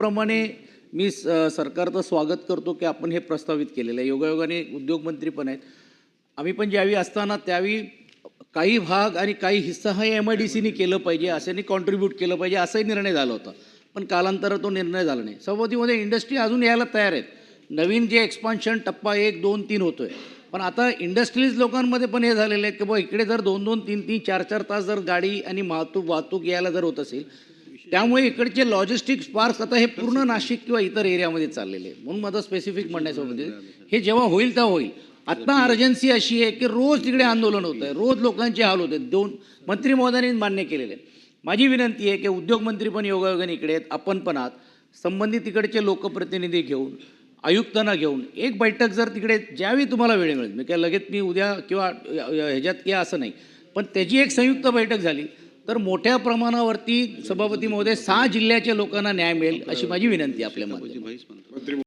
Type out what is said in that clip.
प्रमाणे मी स- सरकारचं स्वागत करतो की आपण हे प्रस्तावित केलेलं आहे. योगायोगाने उद्योगमंत्री पण आहेत. आम्ही पण ज्यावेळी असताना त्यावेळी काही भाग आणि काही हिस्सा हा एम आय डी सीने केलं पाहिजे अशाने कॉन्ट्रीब्यूट केलं पाहिजे असाही निर्णय झाला होता. पण कालांतरात तो निर्णय झाला नाही. सभापतीमध्ये इंडस्ट्री अजून यायला तयार आहेत. नवीन जे एक्सपान्शन टप्पा एक दोन तीन होतो आहे पण आता इंडस्ट्रीज लोकांमध्ये पण हे झालेलं आहे की बा इकडे जर दोन दोन तीन तीन चार चार तास जर गाडी आणि वाहतूक वाहतूक यायला जर होत असेल त्यामुळे इकडचे लॉजिस्टिक्स पार्क्स आता हे पूर्ण नाशिक किंवा इतर एरियामध्ये चाललेले आहे म्हणून माझं स्पेसिफिक म्हणण्याचं म्हणजे हे जेव्हा होईल तेव्हा होईल. आत्ता अर्जन्सी अशी आहे की रोज तिकडे आंदोलन होत आहे. रोज लोकांचे हाल होत आहेत. दोन मंत्री महोदयांनी मान्य केलेले आहे माझी विनंती आहे की उद्योगमंत्री पण योगायोगाने इकडे आहेत. आपण पण आहात. संबंधित तिकडचे लोकप्रतिनिधी घेऊन आयुक्तांना घेऊन एक बैठक जर तिकडे ज्यावेळी तुम्हाला वेळ मिळेल. मी काय लगेच मी उद्या किंवा ह्याच्यात किंवा असं नाही. पण त्याची एक संयुक्त बैठक झाली. तर मोठ्या प्रमाणावरती सभापती महोदय सहा जिल्ह्याच्या लोकांना न्याय मिळेल अशी माझी विनंती आपल्या माध्यमातून.